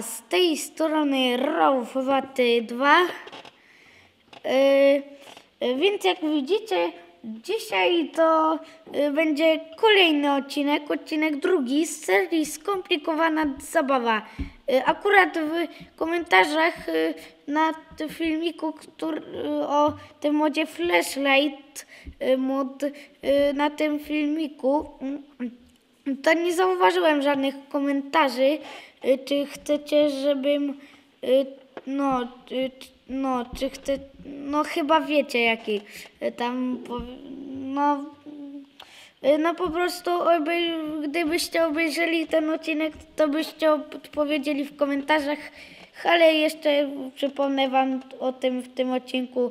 Z tej strony Raufwaty 2. Yy, więc jak widzicie, dzisiaj to yy, będzie kolejny odcinek, odcinek drugi z serii Skomplikowana Zabawa. Yy, akurat w komentarzach yy, na filmiku który, yy, o tym modzie Flashlight, yy, mod yy, na tym filmiku, yy, to nie zauważyłem żadnych komentarzy, y, czy chcecie, żebym, y, no, y, no, czy chcę, no chyba wiecie jaki, y, tam, no, y, no po prostu, obej, gdybyście obejrzeli ten odcinek, to byście odpowiedzieli w komentarzach, ale jeszcze przypomnę wam o tym w tym odcinku.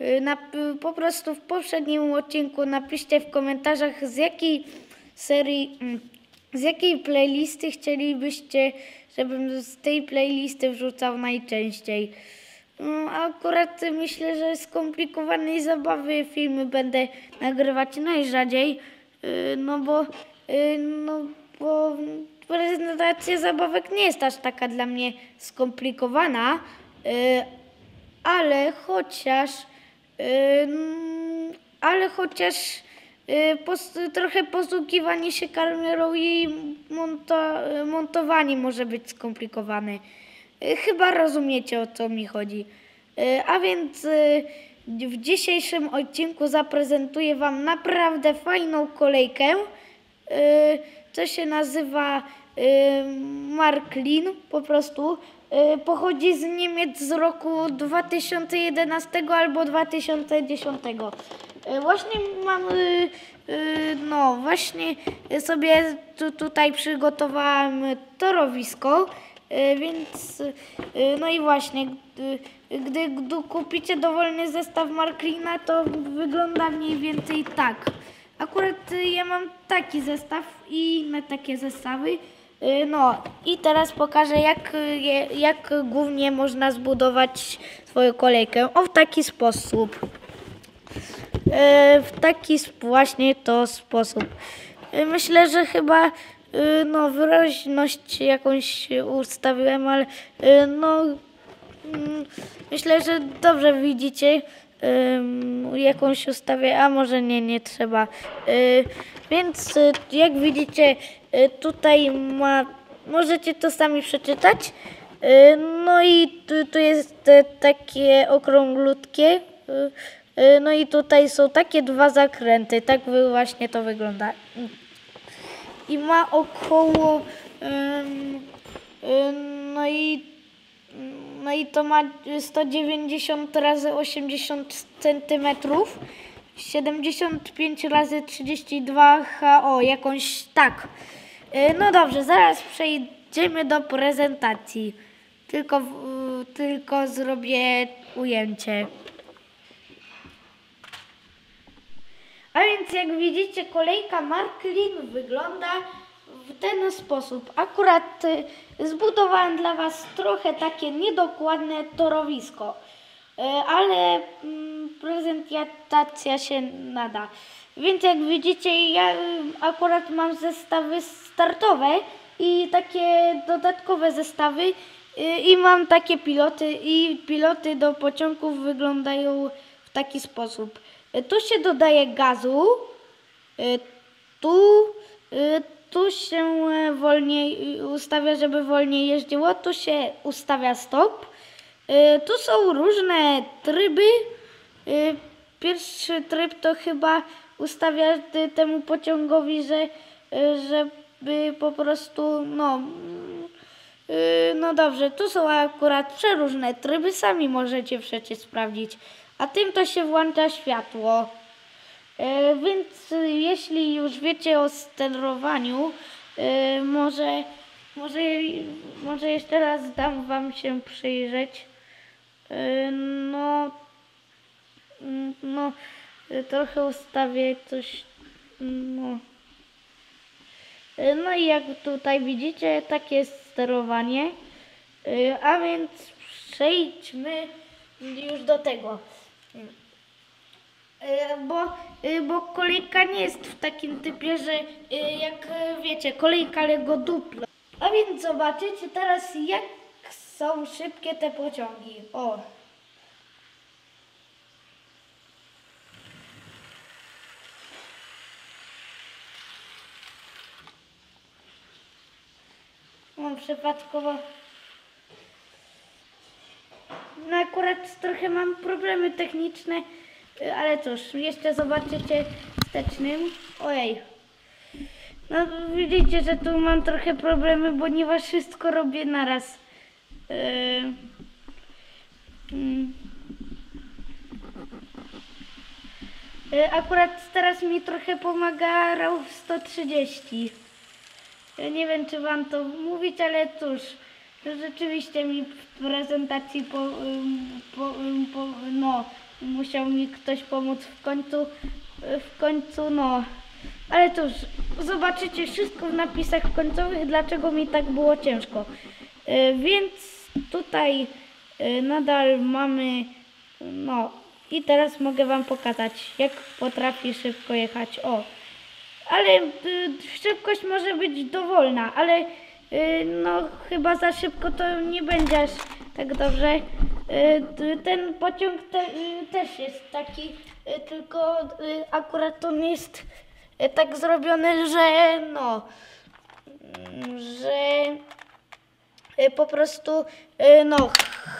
Y, Na, y, po prostu w poprzednim odcinku napiszcie w komentarzach z jakiej serii, mm, z jakiej playlisty chcielibyście, żebym z tej playlisty wrzucał najczęściej. Mm, Akurat myślę, że skomplikowanej zabawy filmy będę nagrywać najrzadziej, y, no bo, y, no bo prezentacja zabawek nie jest aż taka dla mnie skomplikowana, y, ale chociaż, ym, ale chociaż y, pos, trochę posługiwanie się kamerą i monta, montowanie może być skomplikowane. Y, Chyba rozumiecie o co mi chodzi. Y, A więc w dzisiejszym odcinku zaprezentuję Wam naprawdę fajną kolejkę, co się nazywa Marklin po prostu. Y, Pochodzi z Niemiec z roku 2011 albo 2010. Y, Właśnie mam, y, no właśnie sobie tu, tutaj przygotowałam torowisko, więc no i właśnie, gdy, gdy, kupicie dowolny zestaw Marklina, to wygląda mniej więcej tak. Akurat ja mam taki zestaw i inne takie zestawy. Y, No i teraz pokażę jak, y, jak głównie można zbudować swoją kolejkę. O w taki sposób. E, w taki właśnie to sposób. E, Myślę, że chyba no, wyraźność jakąś ustawiłem, ale no mm, myślę, że dobrze widzicie jakąś ustawię, a może nie, nie trzeba. E, Więc e, jak widzicie e, tutaj ma, możecie to sami przeczytać. No i tu, tu jest takie okrąglutkie. No i tutaj są takie dwa zakręty. Tak właśnie to wygląda. I ma około no i no i to ma 190 razy 80 centymetrów. 75 razy 32 HO, jakąś tak. E, No dobrze, zaraz przejdziemy do prezentacji. Tylko, tylko zrobię ujęcie. A więc jak widzicie, kolejka Marklin wygląda w ten sposób. Akurat y, zbudowałem dla Was trochę takie niedokładne torowisko, y, ale mm, prezentacja się nada. Więc jak widzicie, ja y, akurat mam zestawy startowe i takie dodatkowe zestawy i mam takie piloty i piloty do pociągów wyglądają w taki sposób. Tu się dodaje gazu, tu, tu się e, wolniej y, ustawia, żeby wolniej jeździło, tu się ustawia stop. Y, Tu są różne tryby. Y, Pierwszy tryb to chyba ustawia temu pociągowi, że, y, żeby po prostu, no, mm, y, no dobrze, tu są akurat przeróżne tryby, sami możecie przecież sprawdzić. A tym to się włącza światło. E, Więc y, jeśli już wiecie o sterowaniu, e, może, może, może jeszcze raz dam Wam się przyjrzeć. E, No, mm, no, e, trochę ustawię coś, no. E, No i jak tutaj widzicie, takie jest sterowanie. E, A więc przejdźmy już do tego. E, Bo, e, bo kolejka nie jest w takim typie, że e, jak wiecie, kolejka Lego Duplo. A więc zobaczycie teraz, jak są szybkie te pociągi. O. Mam przypadkowo. No akurat trochę mam problemy techniczne, ale cóż, jeszcze zobaczycie wstecznym. Ojej. No widzicie, że tu mam trochę problemy, ponieważ wszystko robię naraz. Yy. Yy, Akurat teraz mi trochę pomaga RAW 130. Ja nie wiem, czy wam to mówić, ale cóż, rzeczywiście mi w prezentacji po, po, po, no, musiał mi ktoś pomóc w końcu, w końcu, no. Ale cóż, zobaczycie wszystko w napisach końcowych, dlaczego mi tak było ciężko. Y, Więc tutaj y, nadal mamy, no, i teraz mogę wam pokazać, jak potrafi szybko jechać. O, ale y, szybkość może być dowolna, ale no chyba za szybko to nie będzie aż tak dobrze. Y, ten pociąg te, y, też jest taki, y, tylko akurat on jest tak zrobiony, że no, mm, że po prostu no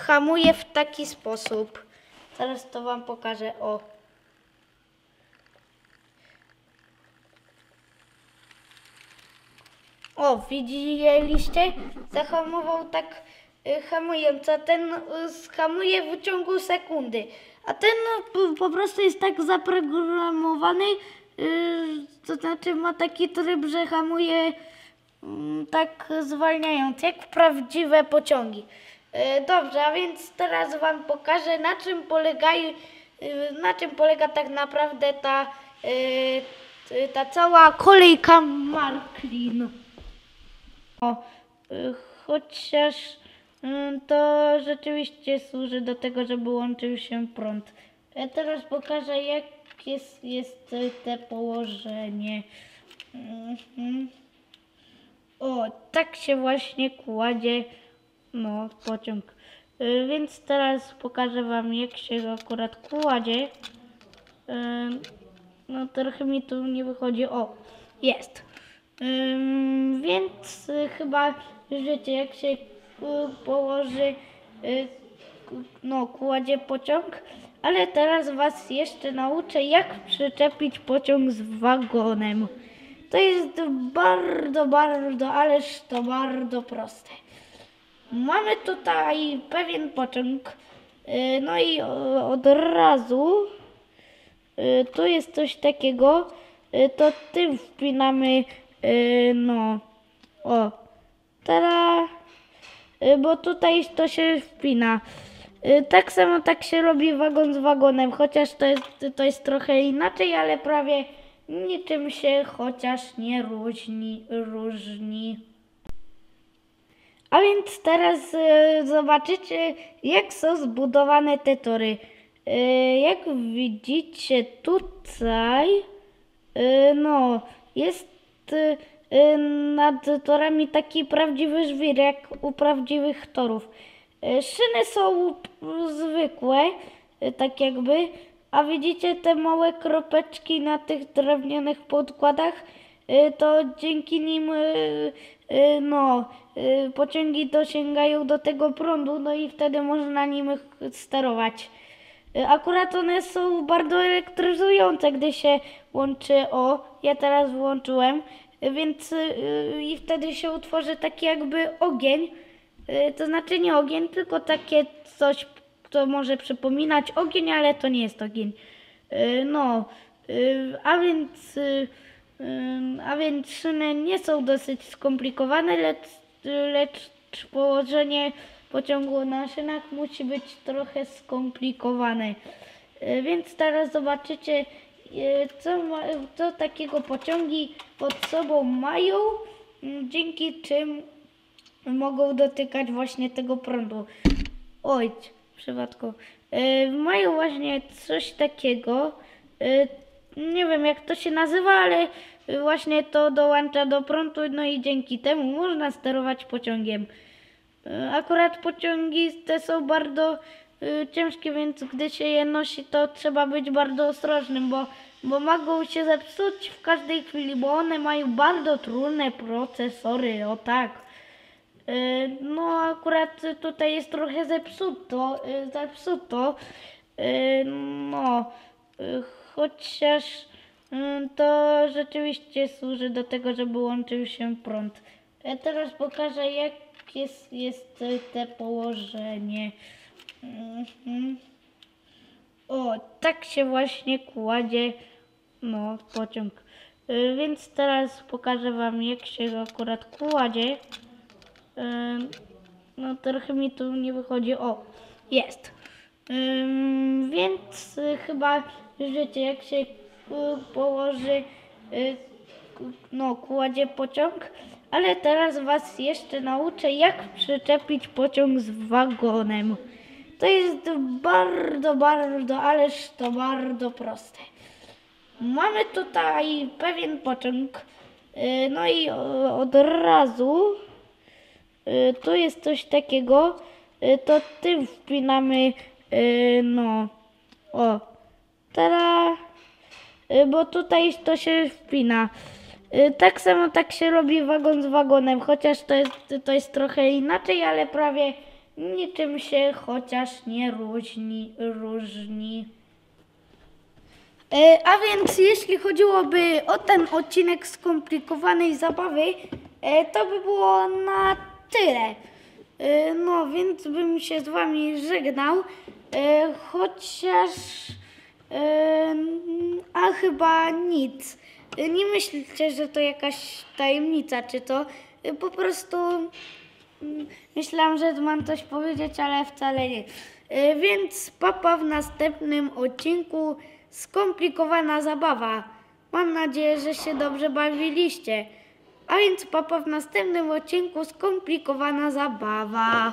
hamuje w taki sposób. Zaraz to wam pokażę. O. O, widzieliście? Zahamował tak y, hamując, a ten y, schamuje w ciągu sekundy. A ten no, po- prostu jest tak zaprogramowany, y, to znaczy ma taki tryb, że hamuje mm, tak zwalniając, jak prawdziwe pociągi. Y, Dobrze, a więc teraz Wam pokażę, na czym polegają, y, na czym polega tak naprawdę ta, y, y, ta cała kolejka Marklin. O, y, chociaż y, to rzeczywiście służy do tego, żeby łączył się prąd. Ja teraz pokażę, jak jest, jest te położenie. Mhm. O, tak się właśnie kładzie no, pociąg. Y, Więc teraz pokażę Wam, jak się go akurat kładzie. Y, No, trochę mi tu nie wychodzi. O, jest. Więc chyba wiecie, jak się położy, y, no, kładzie pociąg. Ale teraz Was jeszcze nauczę, jak przyczepić pociąg z wagonem. To jest bardzo, bardzo, ależ to bardzo proste. Mamy tutaj pewien pociąg. y, No i od razu y, tu jest coś takiego. To tym wpinamy, no, o, teraz, bo tutaj to się wpina. Y, Tak samo tak się robi wagon z wagonem, chociaż to jest, to jest trochę inaczej, ale prawie niczym się chociaż nie różni. różni. A więc teraz e, zobaczycie, jak są zbudowane te tory. Jak widzicie tutaj, no, jest nad torami taki prawdziwy żwir, jak u prawdziwych torów. E, szyny są zwykłe, e, tak jakby, a widzicie te małe kropeczki na tych drewnianych podkładach? Y, to dzięki nim y, y, no, y, pociągi dosięgają do tego prądu, no i wtedy można nim sterować. Y, Akurat one są bardzo elektryzujące, gdy się łączy. O, ja teraz włączyłem, y, więc y, y, i wtedy się utworzy taki jakby ogień. Y, To znaczy nie ogień, tylko takie coś, co może przypominać ogień, ale to nie jest ogień. No, a więc, a więc szyny nie są dosyć skomplikowane, lecz, lecz położenie pociągu na szynach musi być trochę skomplikowane. Więc teraz zobaczycie, co, ma, co takiego pociągi pod sobą mają, mm, dzięki czym mogą dotykać właśnie tego prądu. Oj, w przypadku. Y, mają właśnie coś takiego. y, nie wiem jak to się nazywa, ale właśnie to dołącza do prądu, no i dzięki temu można sterować pociągiem. Akurat pociągi te są bardzo ciężkie, więc gdy się je nosi, to trzeba być bardzo ostrożnym, bo, bo mogą się zepsuć w każdej chwili, bo one mają bardzo trudne procesory, o tak. Y, No akurat tutaj jest trochę zepsuto, y, zepsuto. Y, No, y, chociaż y, to rzeczywiście służy do tego, żeby łączył się prąd. Ja teraz pokażę jak jest, jest y, te położenie. Mhm. O, tak się właśnie kładzie no, pociąg. Y, Więc teraz pokażę Wam jak się go akurat kładzie. Ym, No trochę mi tu nie wychodzi. O, jest. Ym, więc y, chyba wiecie jak się y, położy, y, no kładzie pociąg. Ale teraz Was jeszcze nauczę jak przyczepić pociąg z wagonem. To jest bardzo, bardzo, ależ to bardzo proste. Mamy tutaj pewien pociąg. y, No i od razu y, tu jest coś takiego, y, to tym wpinamy, no, o, teraz, bo tutaj to się wpina. Tak samo tak się robi wagon z wagonem, chociaż to jest, to jest trochę inaczej, ale prawie niczym się chociaż nie różni. różni. E, A więc jeśli chodziłoby o ten odcinek skomplikowanej zabawy, e, to by było na tyle. E, No więc bym się z wami żegnał, e, chociaż e, a chyba nic. E, Nie myślcie, że to jakaś tajemnica, czy to e, po prostu Myślałam, że mam coś powiedzieć, ale wcale nie. Y, Więc papa w następnym odcinku skomplikowana zabawa. Mam nadzieję, że się dobrze bawiliście. A więc papa w następnym odcinku skomplikowana zabawa.